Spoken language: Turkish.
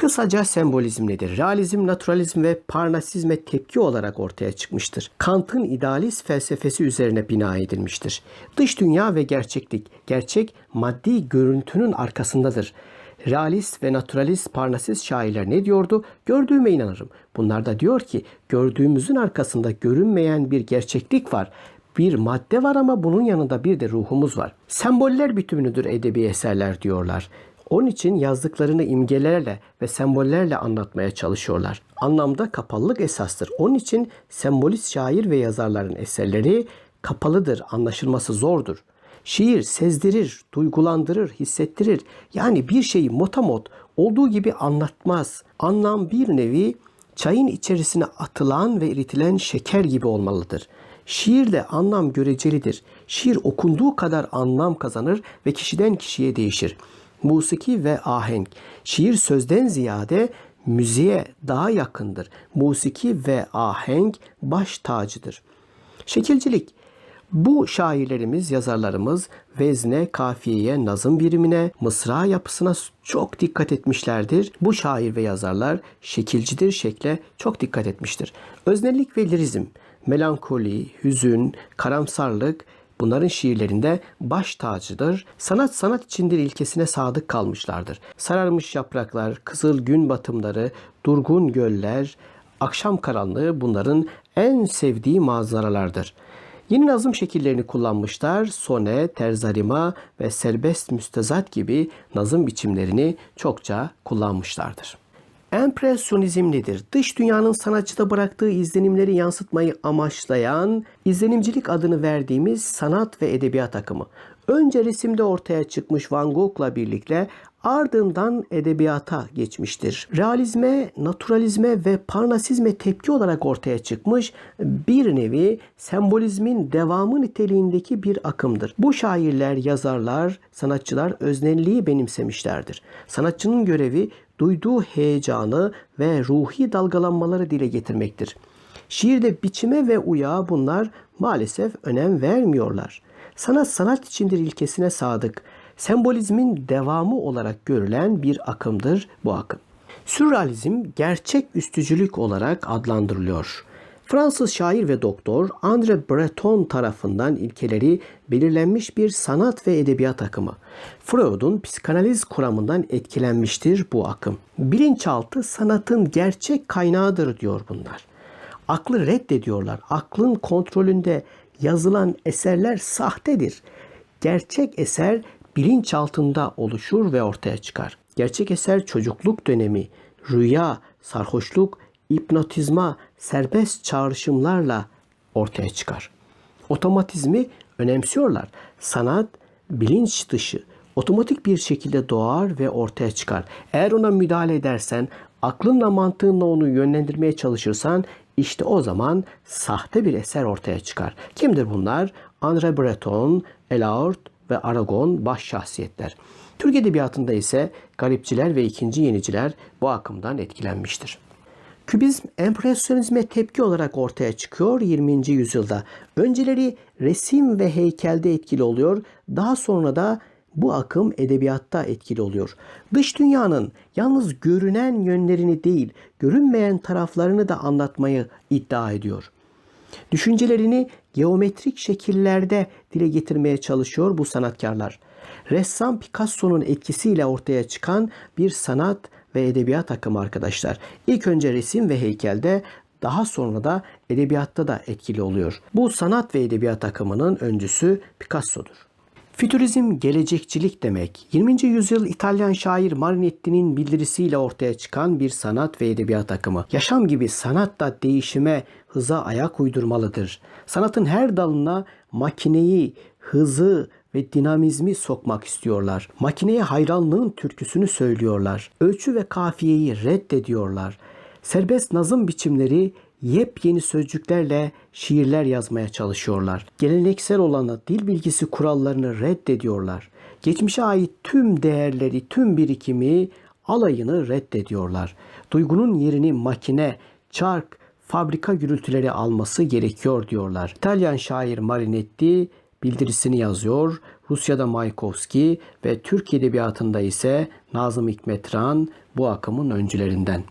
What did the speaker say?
Kısaca sembolizm nedir? Realizm, naturalizm ve parnasizme tepki olarak ortaya çıkmıştır. Kant'ın idealist felsefesi üzerine bina edilmiştir. Dış dünya ve gerçeklik. Gerçek maddi görüntünün arkasındadır. Realist ve naturalist parnasist şairler ne diyordu? Gördüğüme inanırım. Bunlar da diyor ki gördüğümüzün arkasında görünmeyen bir gerçeklik var. Bir madde var ama bunun yanında bir de ruhumuz var. Semboller bütünüdür edebi eserler diyorlar. Onun için yazdıklarını imgelerle ve sembollerle anlatmaya çalışıyorlar. Anlamda kapalılık esastır. Onun için sembolist şair ve yazarların eserleri kapalıdır, anlaşılması zordur. Şiir sezdirir, duygulandırır, hissettirir. Yani bir şeyi motamot olduğu gibi anlatmaz. Anlam bir nevi çayın içerisine atılan ve eritilen şeker gibi olmalıdır. Şiirde anlam görecelidir. Şiir okunduğu kadar anlam kazanır ve kişiden kişiye değişir. Musiki ve ahenk. Şiir sözden ziyade müziğe daha yakındır. Musiki ve ahenk baş tacıdır. Şekilcilik. Bu şairlerimiz, yazarlarımız vezne, kafiyeye, nazım birimine, mısra yapısına çok dikkat etmişlerdir. Bu şair ve yazarlar şekilcidir, şekle çok dikkat etmiştir. Öznellik ve lirizm, melankoli, hüzün, karamsarlık bunların şiirlerinde baş tacıdır. Sanat sanat içindir ilkesine sadık kalmışlardır. Sararmış yapraklar, kızıl gün batımları, durgun göller, akşam karanlığı bunların en sevdiği manzaralardır. Yeni nazım şekillerini kullanmışlar. Sone, terzarima ve serbest müstezat gibi nazım biçimlerini çokça kullanmışlardır. Empresyonizm nedir? Dış dünyanın sanatçıda bıraktığı izlenimleri yansıtmayı amaçlayan izlenimcilik adını verdiğimiz sanat ve edebiyat akımı. Önce resimde ortaya çıkmış Van Gogh'la birlikte ardından edebiyata geçmiştir. Realizme, naturalizme ve parnasizme tepki olarak ortaya çıkmış bir nevi sembolizmin devamı niteliğindeki bir akımdır. Bu şairler, yazarlar, sanatçılar öznelliği benimsemişlerdir. Sanatçının görevi duyduğu heyecanı ve ruhi dalgalanmaları dile getirmektir. Şiirde biçime ve uyağa bunlar maalesef önem vermiyorlar. Sanat sanat içindir ilkesine sadık, sembolizmin devamı olarak görülen bir akımdır bu akım. Sürrealizm gerçek üstücülük olarak adlandırılıyor. Fransız şair ve doktor André Breton tarafından ilkeleri belirlenmiş bir sanat ve edebiyat akımı. Freud'un psikanaliz kuramından etkilenmiştir bu akım. Bilinçaltı sanatın gerçek kaynağıdır diyor bunlar. Aklı reddediyorlar. Aklın kontrolünde yazılan eserler sahtedir. Gerçek eser bilinçaltında oluşur ve ortaya çıkar. Gerçek eser çocukluk dönemi, rüya, sarhoşluk, hipnotizma, serbest çağrışımlarla ortaya çıkar. Otomatizmi önemsiyorlar. Sanat bilinç dışı, otomatik bir şekilde doğar ve ortaya çıkar. Eğer ona müdahale edersen, aklınla mantığınla onu yönlendirmeye çalışırsan işte o zaman sahte bir eser ortaya çıkar. Kimdir bunlar? André Breton, Elaort ve Aragon baş şahsiyetler. Türk Edebiyatı'nda ise garipçiler ve ikinci yeniciler bu akımdan etkilenmiştir. Kübizm empresyonizme tepki olarak ortaya çıkıyor 20. yüzyılda. Önceleri resim ve heykelde etkili oluyor. Daha sonra da bu akım edebiyatta etkili oluyor. Dış dünyanın yalnız görünen yönlerini değil, görünmeyen taraflarını da anlatmayı iddia ediyor. Düşüncelerini geometrik şekillerde dile getirmeye çalışıyor bu sanatkarlar. Ressam Picasso'nun etkisiyle ortaya çıkan bir sanat ve edebiyat akımı arkadaşlar. İlk önce resim ve heykelde daha sonra da edebiyatta da etkili oluyor. Bu sanat ve edebiyat akımının öncüsü Picasso'dur. Fütürizm gelecekçilik demek. 20. yüzyıl İtalyan şair Marinetti'nin bildirisiyle ortaya çıkan bir sanat ve edebiyat akımı. Yaşam gibi sanat da değişime, hıza ayak uydurmalıdır. Sanatın her dalına makineyi, hızı ve dinamizmi sokmak istiyorlar. Makineye hayranlığın türküsünü söylüyorlar. Ölçü ve kafiyeyi reddediyorlar. Serbest nazım biçimleri yepyeni sözcüklerle şiirler yazmaya çalışıyorlar. Geleneksel olanı dil bilgisi kurallarını reddediyorlar. Geçmişe ait tüm değerleri, tüm birikimi, alayını reddediyorlar. Duygunun yerini makine, çark, fabrika gürültüleri alması gerekiyor diyorlar. İtalyan şair Marinetti bildirisini yazıyor. Rusya'da Mayakovski ve Türk Edebiyatı'nda ise Nazım Hikmetran bu akımın öncülerinden.